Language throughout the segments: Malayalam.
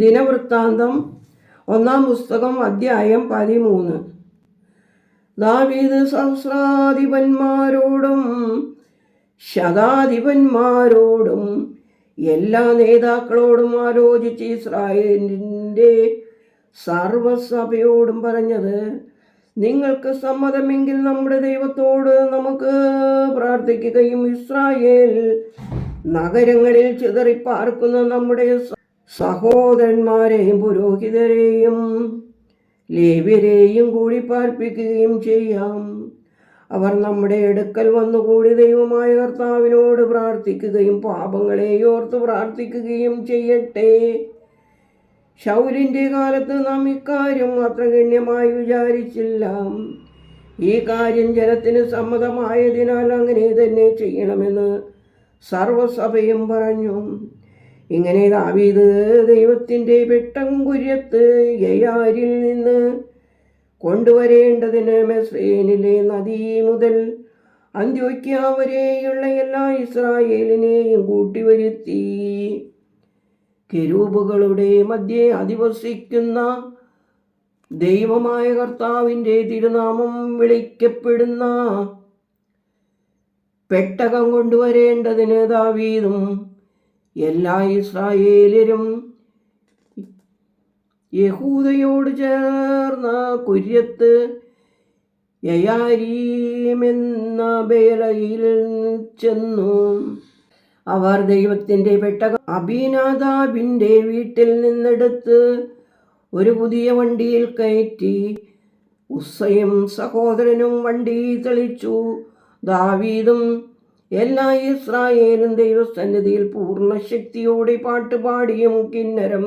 ദിനവൃത്താന്തം ഒന്നാം പുസ്തകം അധ്യായം പതിമൂന്ന്. ദാവീദ് സഹസ്രാധിപന്മാരോടും ശതാധിപന്മാരോടും എല്ലാ നേതാക്കളോടും ആലോചിച്ച് ഇസ്രായേലിന്റെ സർവസഭയോടും പറഞ്ഞത് നിങ്ങൾക്ക് സമ്മതമെങ്കിൽ നമ്മുടെ ദൈവത്തോട് നമുക്ക് പ്രാർത്ഥിക്കുകയും ഇസ്രായേൽ നഗരങ്ങളിൽ ചിതറിപ്പാർക്കുന്ന നമ്മുടെ സഹോദരന്മാരെയും പുരോഹിതരെയും ലേവ്യരെയും കൂടി പാർപ്പിക്കുകയും ചെയ്യാം. അവർ നമ്മുടെ എടുക്കൽ വന്നുകൂടി ദൈവമായ കർത്താവിനോട് പ്രാർത്ഥിക്കുകയും പാപങ്ങളെ ഓർത്ത് പ്രാർത്ഥിക്കുകയും ചെയ്യട്ടെ. ശൗലിന്റെ കാലത്ത് നാം ഇക്കാര്യം അത്ര ഗണ്യമായി വിചാരിച്ചില്ല. ഈ കാര്യം ജനത്തിന് സമ്മതമായതിനാൽ അങ്ങനെ തന്നെ ചെയ്യണമെന്ന് സർവസഭയും പറഞ്ഞു. ഇങ്ങനെ ദാവീദ് ദൈവത്തിന്റെ വെട്ടംകുര്യത്ത് യയാരിൽ നിന്ന് കൊണ്ടുവരേണ്ടതിന് മെസ്രേനിലെ നദി മുതൽ അന്ത്യോക്യ വരെയുള്ള എല്ലാ ഇസ്രായേലിനെയും കൂട്ടിവരുത്തി. കെരൂപുകളുടെ മധ്യേ അധിവസിക്കുന്ന ദൈവമായ കർത്താവിന്റെ തിരുനാമം വിളിക്കപ്പെടുന്ന പെട്ടകം കൊണ്ടുവരേണ്ടതിന് ദാവീദും എല്ലാ ഇസ്രായേലരും യഹൂദയോട് ചേർന്ന കുര്യത്ത് യയാരീമെന്ന ബേലയിൽ ചെന്നു. അവർ ദൈവത്തിന്റെ പെട്ടകം അഭിനാദാബിന്റെ വീട്ടിൽ നിന്നെടുത്ത് ഒരു പുതിയ വണ്ടിയിൽ കയറ്റി ഉസ്സയും സഹോദരനും വണ്ടി തെളിച്ചു. ദാവീദും എല്ലാ ഇസ്രായേലും ദൈവസന്നിധിയിൽ പൂർണ ശക്തിയോടെ പാട്ടുപാടിയും കിന്നരം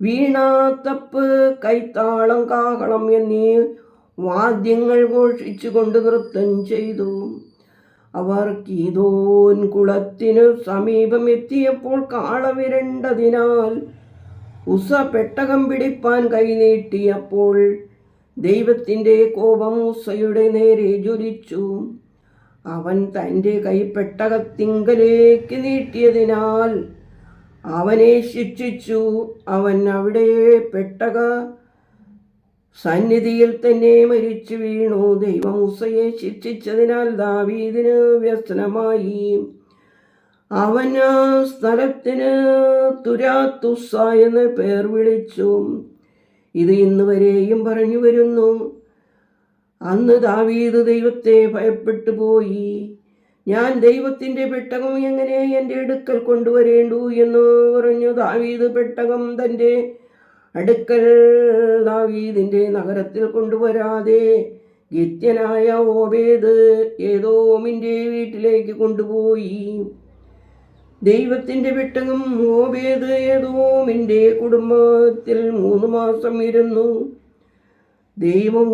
വീണാത്തപ്പ് തപ്പ് കൈത്താളം കാഹളം എന്നീ വാദ്യങ്ങൾ ഘോഷിച്ചുകൊണ്ട് നൃത്തം ചെയ്തു. അവർ കീതോൻ കുളത്തിനു സമീപം എത്തിയപ്പോൾ കാള വിരണ്ടതിനാൽ ഉസ പെട്ടകം പിടിപ്പാൻ കൈനീട്ടിയപ്പോൾ ദൈവത്തിന്റെ കോപം ഉസയുടെ നേരെ ജ്വലിച്ചു. അവൻ തന്റെ കൈപ്പെട്ടകത്തിങ്കലേക്ക് നീട്ടിയതിനാൽ അവനെ ശിക്ഷിച്ചു. അവൻ അവിടെ പെട്ടക സന്നിധിയിൽ തന്നെ മരിച്ചു വീണു. ദൈവം ഉസയെ ശിക്ഷിച്ചതിനാൽ ദാവീദിന് വ്യസനമായി. അവൻ സ്ഥലത്തിന് തുരാത്തുസ എന്ന് പേർ വിളിച്ചു. ഇത് ഇന്ന് വരെയും പറഞ്ഞു വരുന്നു. അന്ന് ദാവീദ് ദൈവത്തെ ഭയപ്പെട്ടു പോയി. ഞാൻ ദൈവത്തിന്റെ പെട്ടകം എങ്ങനെ എന്റെ അടുക്കൽ കൊണ്ടുവരേണ്ടു എന്ന് പറഞ്ഞു ദാവീദ് പെട്ടകം തന്റെ അടുക്കൽ ദാവീദിന്റെ നഗരത്തിൽ കൊണ്ടുവരാതെ ഗിത്യനായ ഓബേദ് ഏതോമിന്റെ വീട്ടിലേക്ക് കൊണ്ടുപോയി. ദൈവത്തിന്റെ പെട്ടകം ഓബേദ് ഏതോമിന്റെ കുടുംബത്തിൽ മൂന്ന് മാസം ഇരുന്നു. ദൈവം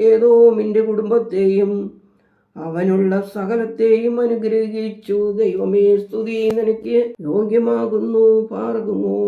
ഏതോ മിന്റെ കുടുംബത്തെയും അവനുള്ള സകലത്തെയും അനുഗ്രഹിച്ചു. ദൈവമേ സ്തുതി. നിനക്ക് യോഗ്യമാകുന്നു പാർകുമോ